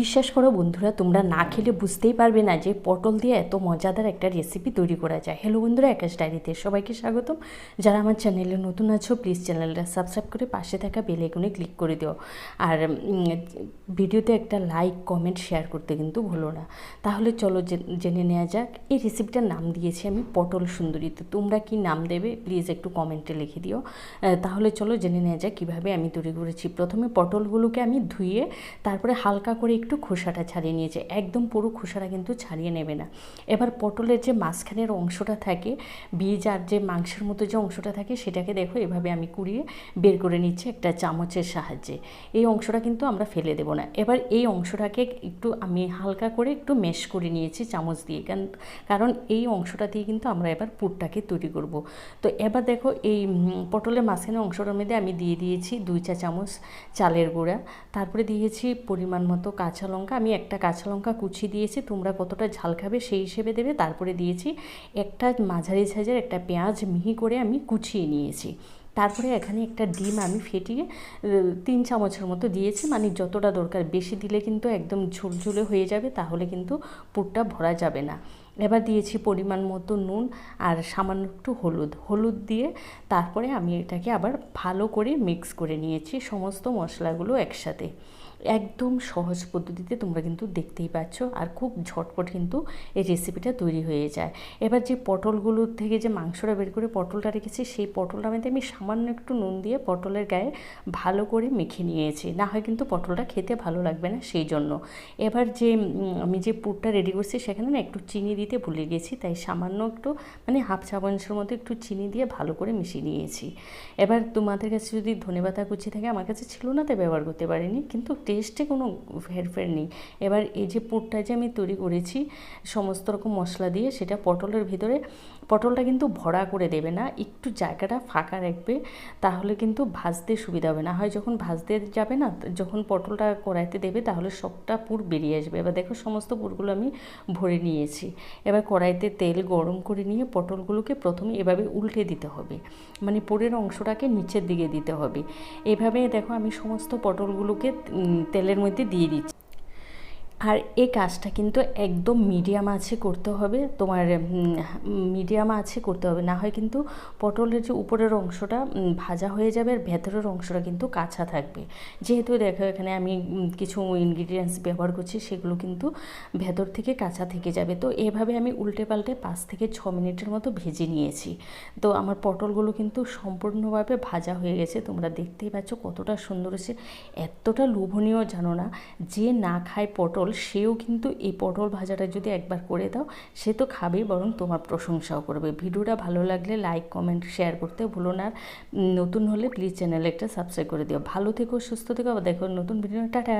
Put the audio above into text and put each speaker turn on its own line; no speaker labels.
বিশ্বাস করো বন্ধুরা, তোমরা না খেলে বুঝতেই পারবে না যে পটল দিয়ে এত মজাদার একটা রেসিপি তৈরি করা যায়। হ্যালো বন্ধুরা একাশ ডায়েরিতে সবাইকে স্বাগতম। যারা আমার চ্যানেলে নতুন আছো প্লিজ চ্যানেলটা সাবস্ক্রাইব করে পাশে থাকা বেল আইকনে ক্লিক করে দিও। আর ভিডিওতে একটা লাইক কমেন্ট শেয়ার করতে কিন্তু ভুলো না। তাহলে চলো জেনে নেওয়া যাক, এই রেসিপিটার নাম দিয়েছি আমি পটল সুন্দরী। তো তোমরা কি নাম দেবে প্লিজ একটু কমেন্টে লিখে দিও। তাহলে চলো জেনে নেওয়া যাক কীভাবে আমি তৈরি করেছি। প্রথমে পটলগুলোকে আমি ধুয়ে, তারপরে হালকা করে একটু খোসাটা ছাড়িয়ে নিয়েছে। একদম পুরো খোসাটা কিন্তু ছাড়িয়ে নেবে না। এবার পটলের যে মাঝখানের অংশটা থাকে, বীজ আর যে মাংসের মতো যে অংশটা থাকে, সেটাকে দেখো, এভাবে আমি কুড়িয়ে বের করে নিচ্ছি একটা চামচের সাহায্যে। এই অংশটা কিন্তু আমরা ফেলে দেবো না। এবার এই অংশটাকে একটু আমি হালকা করে একটু মেশ করে নিয়েছি চামচ দিয়ে। কারণ এই অংশটা দিয়ে কিন্তু আমরা এবার পুরটাকে তৈরি করব। তো এবার দেখো, এই পটলের মাঝখানে অংশটার মধ্যে আমি দিয়ে দিয়েছি দুই চা চামচ চালের গুঁড়া। তারপরে দিয়েছি পরিমাণ মতো কাঁচা লঙ্কা, আমি একটা কাঁচা লঙ্কা কুচি দিয়েছি, তোমরা কতটা ঝাল খাবে সেই হিসেবে দেবে, তারপরে দিয়েছি একটা মাঝারি সাইজের একটা পেঁয়াজ মিহি করে আমি কুচিয়ে নিয়েছি। তারপরে এখানে একটা ডিম আমি ফেটিয়ে তিন চামচের মতো দিয়েছি মানে যতটা দরকার, বেশি দিলে কিন্তু একদম ঝুলঝুলে হয়ে যাবে, তাহলে কিন্তু পুরটা ভরা যাবে না। এবার দিয়েছি পরিমাণ মতো নুন আর সামান্য একটু হলুদ। হলুদ দিয়ে তারপরে আমি এটাকে আবার ভালো করে মিক্স করে নিয়েছি সমস্ত মশলাগুলো একসাথে। একদম সহজ পদ্ধতিতে তোমরা কিন্তু দেখতেই পাচ্ছ আর খুব ঝটপট কিন্তু এই রেসিপিটা তৈরি হয়ে যায়। এবার যে পটলগুলোর থেকে যে মাংসটা বের করে পটলটা রেখেছি, সেই পটলটা মধ্যে আমি সামান্য একটু নুন দিয়ে পটলের গায়ে ভালো করে মেখে নিয়েছি। না হয় কিন্তু পটলটা খেতে ভালো লাগবে না, সেই জন্য। এবার যে আমি যে পুরটা রেডি করছি সেখানে না একটু চিনি দিতে ভুলে গেছি, তাই সামান্য একটু মানে হাফ চামচের মতো একটু চিনি দিয়ে ভালো করে মিশিয়ে নিয়েছি। এবার তোমাদের কাছে যদি ধনেপাতা কুচি থাকে, আমার কাছে ছিল না, তাই ব্যবহার করতে পারিনি, কিন্তু টেস্টে কোনো হেরফের নেই। এবার এই যে পুরটা যে আমি তৈরি করেছি, সমস্ত রকম মশলা দিয়ে, সেটা পটলের ভিতরে, পটলটা কিন্তু ভরা করে দেবে না, একটু জায়গাটা ফাঁকা রাখবে, তাহলে কিন্তু ভাজতে সুবিধা হবে না। হয় যখন ভাজতে যাবে না, যখন পটলটা কড়াইতে দেবে, তাহলে সবটা পুর বেরিয়ে আসবে। এবার দেখো, সমস্ত পুরগুলো আমি ভরে নিয়েছি। এবার কড়াইতে তেল গরম করে নিয়ে পটলগুলোকে প্রথমে এভাবে উল্টে দিতে হবে। মানে পোড়ের অংশটাকে নিচের দিকে দিতে হবে। এভাবে দেখো আমি সমস্ত পটলগুলোকে তেলের মধ্যে দিয়ে দিচ্ছি। আর এই কাজটা কিন্তু একদম মিডিয়াম আছে করতে হবে। তোমার মিডিয়াম আছে করতে হবে। না হয় কিন্তু পটলের যে উপরের অংশটা ভাজা হয়ে যাবে আর ভেতরের অংশটা কিন্তু কাঁচা থাকবে। যেহেতু দেখো এখানে আমি কিছু ইনগ্রিডিয়েন্টস ব্যবহার করছি, সেগুলো কিন্তু ভেতর থেকে কাঁচা থেকে যাবে। তো এভাবে আমি উল্টে পাল্টে পাঁচ থেকে ছ মিনিটের মতো ভেজে নিয়েছি। তো আমার পটলগুলো কিন্তু সম্পূর্ণভাবে ভাজা হয়ে গেছে। তোমরা দেখতেই পাচ্ছ কতটা সুন্দর হয়েছে। এতটা লোভনীয় জানো না যে না খায় পটল সেও কিন্তু এই পটল ভাজাটা যদি একবার করে দাও, সে তো খাবে বরং তোমার প্রশংসাও করবে। ভিডিওটা ভালো লাগলে লাইক কমেন্ট শেয়ার করতে ভুলো না। আর নতুন হলে প্লিজ চ্যানেলে একটা সাবস্ক্রাইব করে দিও। ভালো থেকো, সুস্থ থেকো, আবার দেখো নতুন ভিডিও টাটা!